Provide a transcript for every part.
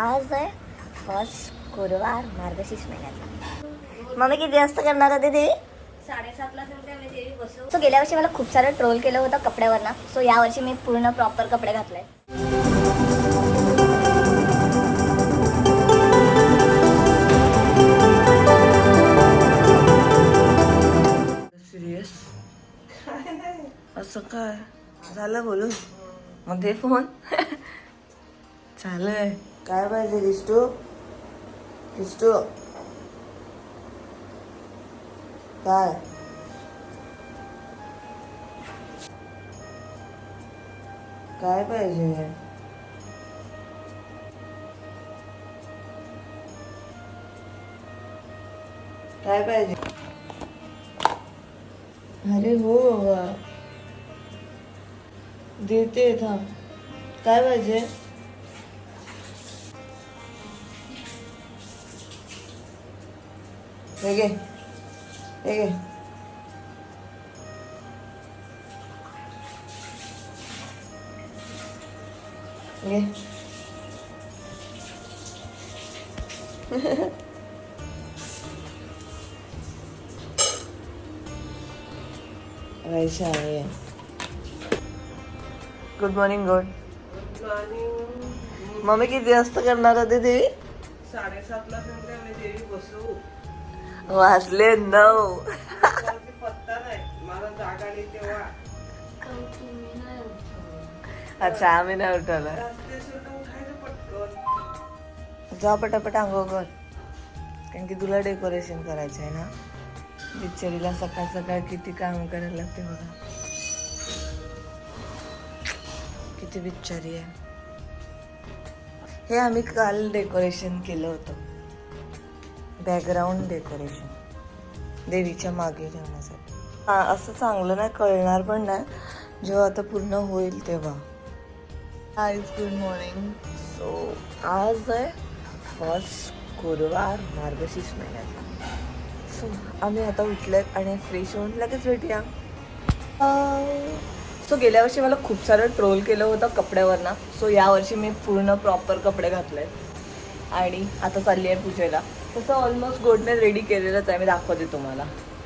आज आहे फर्स्ट गुरुवार मार्गशीर्ष महिन्याचा. मम्मी किती वाजता करणार होते ते साडेसातला सो गेल्या वर्षी मला खूप सारं ट्रोल केलं होतं कपड्यावरनं. सो या वर्षी मी पूर्ण प्रॉपर कपडे घातले सिरियस असं काय? झालं बोलून? मग दे फोन चालू आहे काय पाहिजे दिसतो? दिसतो. काय? काय पाहिजे? काय पाहिजे? अरे हो बाबा. देते थांब. काय पाहिजे? हे घे हे घे घे वैशा आहे गुड मॉर्निंग गुड मम्मी किती वाजता करणार होते देवी? साडेसातला सांगते आम्ही देवी बसू। वाजले नऊ. अच्छा आम्ही नाही उठवलं. जा पटापट आंघोळ कर. कारण की तुला डेकोरेशन करायचं आहे ना? बिचारीला सकाळ सकाळ किती काम करायला लागते बघा. किती बिचारी आहे. हे आम्ही काल डेकोरेशन केलं होतं. Background decoration. देवीच्या मागे ठेवण्यासाठी. हा असं चांगलं नाही कळणार पण नाही. जेव्हा आता पूर्ण होईल तेव्हा. हाय गुड मॉर्निंग सो आज आहे फर्स्ट गुरुवार मार्गशीर्ष महिन्याचा. सो आम्ही आता उठलेत आणि फ्रेश होऊन लगेच भेटूया. सो गेल्या वर्षी मला खूप सारं ट्रोल केलं होतं कपड्यावरनं. सो यावर्षी मी पूर्ण प्रॉपर कपडे घातले आणि आता चालली आहे पूजेला. तसं ऑलमोस्ट गोडने रेडी केलेलंच आहे. मी दाखवते तुम्हाला.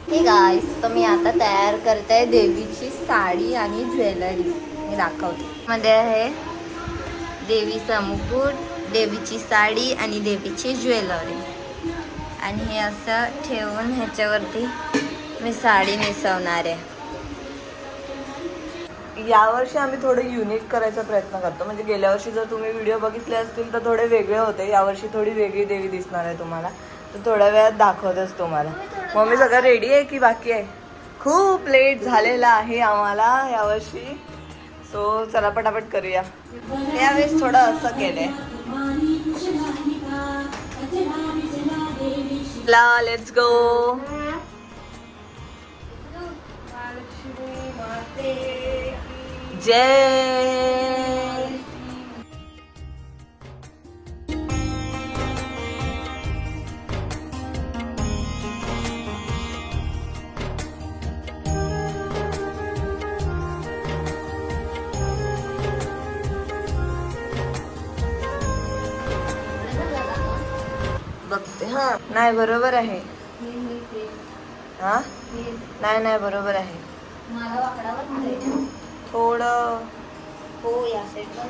ठीक गाईस तर मी आता तयार करते देवीची साडी आणि ज्वेलरी. मी दाखवते. मध्ये आहे देवीचा मुकुट देवीची साडी आणि देवीची ज्वेलरी. आणि हे असं ठेवून ह्याच्यावरती मी साडी नेसवणार आहे. यावर्षी आम्ही थोडं युनिक करायचा प्रयत्न करतो. म्हणजे गेल्या वर्षी जर तुम्ही व्हिडिओ बघितले असतील तर थोडे वेगळे होते. यावर्षी थोडी वेगळी देवी दिसणार आहे तुम्हाला. तर थोड्या वेळात दाखवतच तुम्हाला. मम्मी सगळं रेडी आहे की बाकी आहे? खूप लेट झालेला आहे आम्हाला यावर्षी. सो चला पटापट करूया. यावेळेस थोडं असं केलंय. ला लेट्स गो जय बघते हा. नाही बरोबर आहे. हा? नाही नाही बरोबर आहे. मला थोडं. हो या साईडला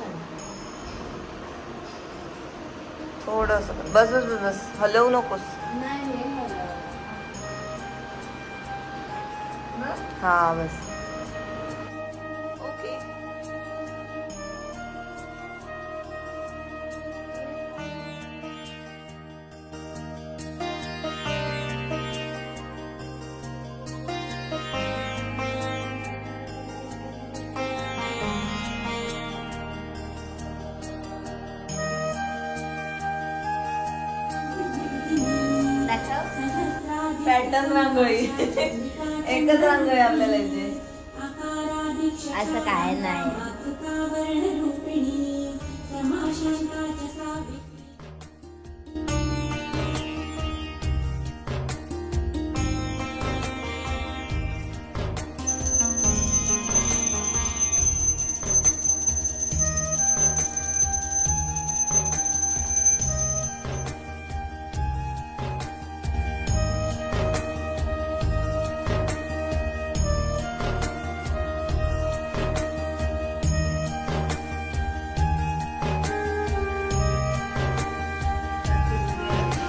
थोडं असं कर. बस बस बस बस. हलवू नकोस. हा बस. पॅटर्न रांगोळी एकच रांगोळी आपल्याला इथे असं काय नाही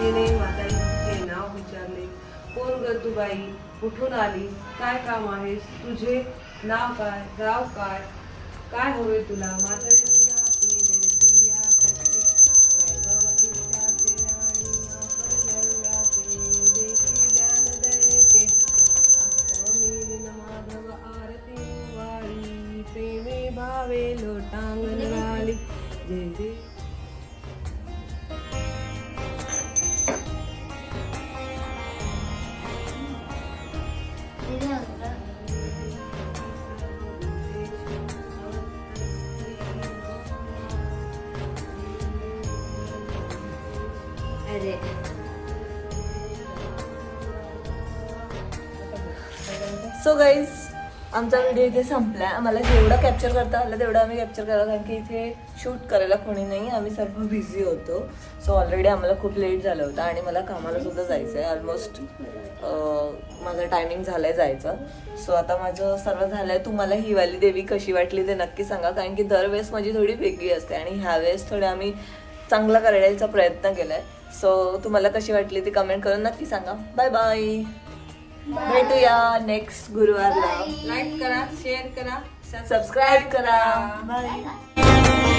तिने माताईचे नाव विचारले. कोण ग तू बाई? कुठून आलीस? काय काम आहेस? तुझे नाव काय? गाव काय? काय हवे तुला? प्रेमे भावे लोटांगण वाली जय जय अरे. सो गाईज आमचा व्हिडिओ इथे संपला आम्हाला जेवढं कॅप्चर करता आलं तेवढं आम्ही कॅप्चर करा कारण की इथे शूट करायला कोणी नाही. आम्ही सर्व बिझी होतो. सो ऑलरेडी आम्हाला खूप लेट झालं होतं आणि मला कामाला सुद्धा जायचं आहे ऑलमोस्ट माझं टायमिंग झालं आहे जायचं. सो आता माझं सर्व झालं आहे तुम्हाला ही वाली देवी कशी वाटली ते नक्की सांगा. कारण की दरवेळेस माझी थोडी वेगळी असते आणि ह्यावेळेस थोडं आम्ही चांगला करायचा प्रयत्न केला आहे सो तुम्हाला कशी वाटली ती कमेंट करून नक्की सांगा. बाय बाय भेटूया नेक्स्ट गुरुवारला. लाईक करा शेअर करा सबस्क्राईब करा. बाय